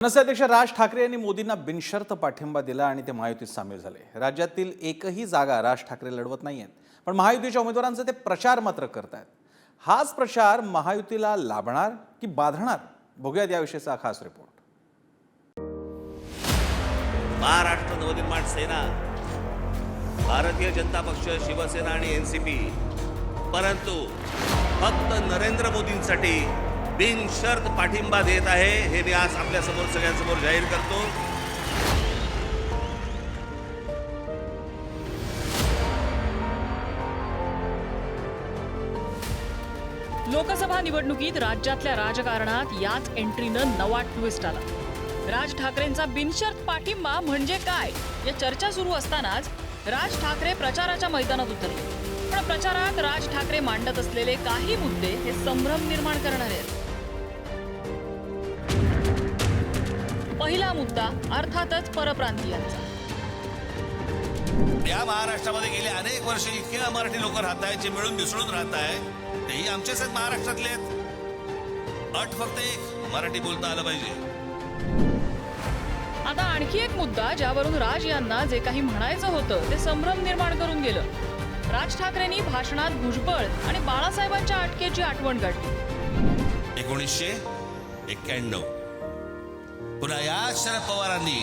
मनसे अध्यक्ष राज ठाकरे यांनी मोदींना बिनशर्त पाठिंबा दिला आणि ते महायुतीत सामील झाले. राज्यातील एकही जागा राज ठाकरे लढवत नाही आहेत. पण महायुतीच्या उमेदवारांचा ते प्रचार मात्र करतायत. हाच प्रचार महायुतीला लाभणार की बाधणार? बघूयात याविषयीचा खास रिपोर्ट महाराष्ट्र नवनिर्माण सेना भारतीय जनता पक्ष शिवसेना आणि एन सी पी परंतु फक्त नरेंद्र मोदींसाठी बिनशर्त पाठिंबा देत आहे. हे मी आज आपल्यासमोर सगळ्यांसमोर जाहीर करतो. लोकसभा निवडणुकीत राज्यातल्या राजकारणात याच एंट्रीनं नवा ट्विस्ट आला. राज ठाकरेंचा बिनशर्त पाठिंबा म्हणजे काय? या चर्चा सुरू असतानाच राज ठाकरे प्रचाराच्या मैदानात उतरले. पण प्रचारात राज ठाकरे मांडत असलेले काही मुद्दे हे संभ्रम निर्माण करणारे आहेत. पहिला मुद्दा अर्थातच परप्रांतीयांचा या महाराष्ट्रामध्ये गेले अनेक वर्ष इतके मराठी लोक राहत आहेत जे मिळून मिसळून राहत आहे तेही आमचेच आहेत महाराष्ट्रातले अट फक्त एक मराठी बोलता आलं पाहिजे. आता आणखी एक मुद्दा ज्यावरून राज यांना जे काही म्हणायचं होतं ते संभ्रम निर्माण करून गेलं. राज ठाकरेंनी भाषणात भुजबळ आणि बाळासाहेबांच्या अटकेची आठवण काढली. एकोणीसशे एक्क्याण्णव. पुन्हा या शरद पवारांनी.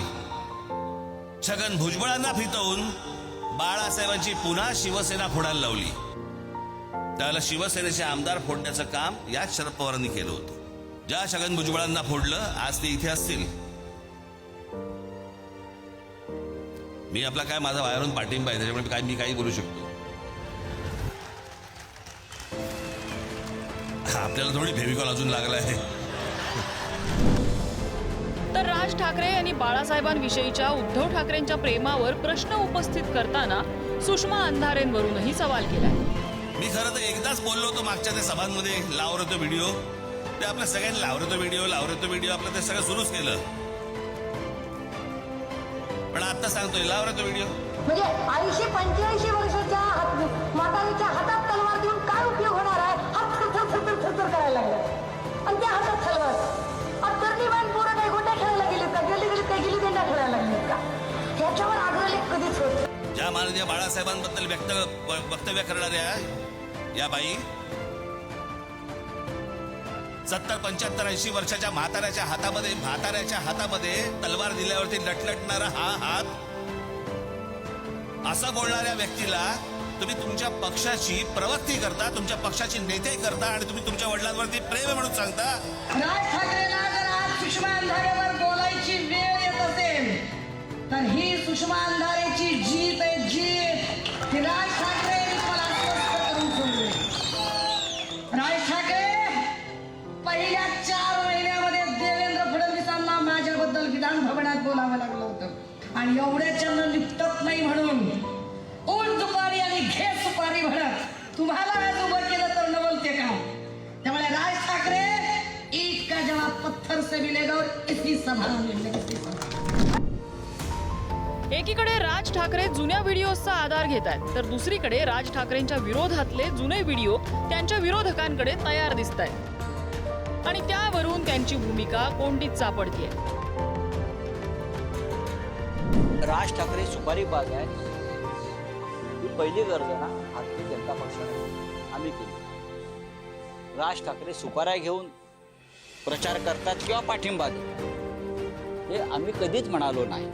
छगन भुजबळांना फितवून बाळासाहेबांची पुन्हा शिवसेना फोडायला लावली. त्याला शिवसेनेचे आमदार फोडण्याचं काम याच शरद पवारांनी केलं होतं. ज्या छगन भुजबळांना फोडलं आज ते इथे असतील. मी आपला काय माझा बाहेरून पाठिंबा आहे त्याच्यामुळे काय मी काही बोलू शकतो. आपल्याला थोडी फेविकॉल अजून लागला आहे राज ठाकरे यांनी बाळासाहेबांविषयीच्या उद्धव ठाकरेंच्या प्रेमावर प्रश्न उपस्थित करताना सुषमा अंधारेंवरूनही सवाल केलाय. मी खरं तर एकदाच बोललो होतो मागच्या त्या सभांमध्ये लावर होतो व्हिडिओ ते आपल्या सगळ्यांनी लावर होतो व्हिडिओ लावर होतो व्हिडिओ आपलं ते सगळं सुरूच केलं. पण आता सांगतोय लावर होतो व्हिडिओ म्हणजे ऐंशी पंच्याऐंशी वर्षाच्या हात- म्हातारीच्या हातात तलवार देऊन काय उपयोग होणार आहे? माननीय बाळासाहेबांबद्दल व्यक्त वक्तव्य करणाऱ्या या बाई सत्तर पंच्याहत्तर ऐंशी वर्षाच्या म्हाताऱ्याच्या हातामध्ये म्हाताऱ्याच्या हातामध्ये तलवार दिल्यावरती लटलटणारा हा हात. असं बोलणाऱ्या व्यक्तीला तुम्ही तुमच्या पक्षाची प्रवृत्ती करता तुमच्या पक्षाची नेते करता आणि तुम्ही तुमच्या वडिलांवरती प्रेम म्हणून सांगता. तर ही सुषमा अंधारेची जीत आहे जीत. की राज ठाकरे मला स्पष्ट करून सोडले राज ठाकरे पहिल्या चार महिन्यामध्ये देवेंद्र फडणवीसांना माझ्याबद्दल विधान भवनात बोलावं लागलं होतं. आणि एवढ्याच्यानं निपटत नाही म्हणून ऊन दुपारी आणि घे सुपारी म्हणत तुम्हाला आज उभं केलं तर न बोलते का त्यामुळे राज ठाकरे ईद का जवाब पत्थर से मिलेगा और इसी सभा में मिलेगा सभा एकीकडे राज ठाकरे जुन्या व्हिडिओचा आधार घेत आहेत तर दुसरीकडे राज ठाकरेंच्या विरोधातले जुने व्हिडिओ त्यांच्या विरोधकांकडे तयार दिसत आहेत. आणि त्यावरून त्यांची भूमिका कोंडीत सापडतीये राज ठाकरे सुपारी बाग आहे. ही पहिली गरज ना भारतीय जनता पक्षाने आम्ही केली. राज ठाकरे सुपाऱ्या घेऊन प्रचार करतात किंवा पाठिंबा देतात. हे आम्ही कधीच म्हणालो नाही.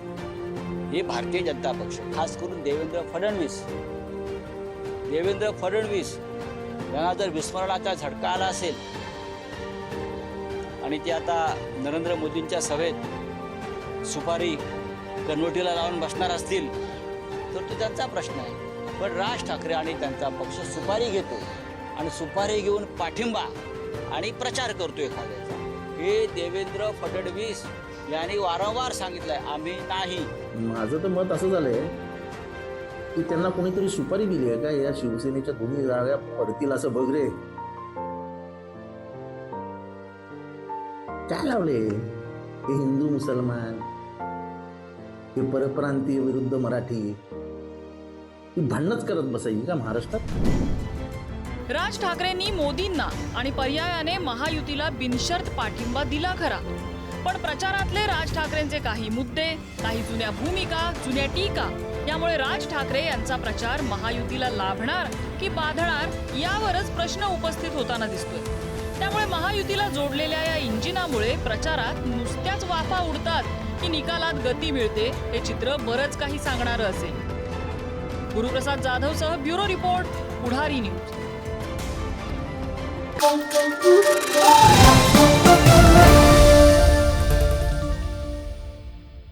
हे भारतीय जनता पक्ष खास करून देवेंद्र फडणवीस. देवेंद्र फडणवीस यांना जर विस्मरणाचा झटका आला असेल आणि ते आता नरेंद्र मोदींच्या सभेत सुपारी कनवटीला लावून बसणार असतील तर तो त्यांचा प्रश्न आहे. पण राज ठाकरे आणि त्यांचा पक्ष सुपारी घेतो आणि सुपारी घेऊन पाठिंबा आणि प्रचार करतो एखाद्याचा. हे देवेंद्र फडणवीस यांनी वारंवार सांगितलंय आम्ही नाही. माझं तर मत असं झालंय की त्यांना कोणीतरी सुपारी दिली आहे का? या शिवसेनेच्या दोन्ही जागा पडतील असं बघ रे काय लावले? हे हिंदू मुसलमान हे परप्रांतीय विरुद्ध मराठी ही भांडणच करत बसायची का महाराष्ट्रात? राज ठाकरेंनी मोदींना आणि पर्यायाने महायुतीला बिनशर्त पाठिंबा दिला खरा. पण प्रचारातले राज ठाकरेंचे काही मुद्दे काही जुन्या भूमिका जुन्या टीका यामुळे राज ठाकरे यांचा प्रचार महायुतीला लाभणार की बाधणार यावरच प्रश्न उपस्थित होताना दिसतोय. त्यामुळे महायुतीला जोडलेल्या या इंजिनामुळे प्रचारात नुसत्याच वाफा उडतात की निकालात गती मिळते हे चित्र बरंच काही सांगणारं असेल. Guruprasad जाधवसह bureau report Pudhari news. Thank you.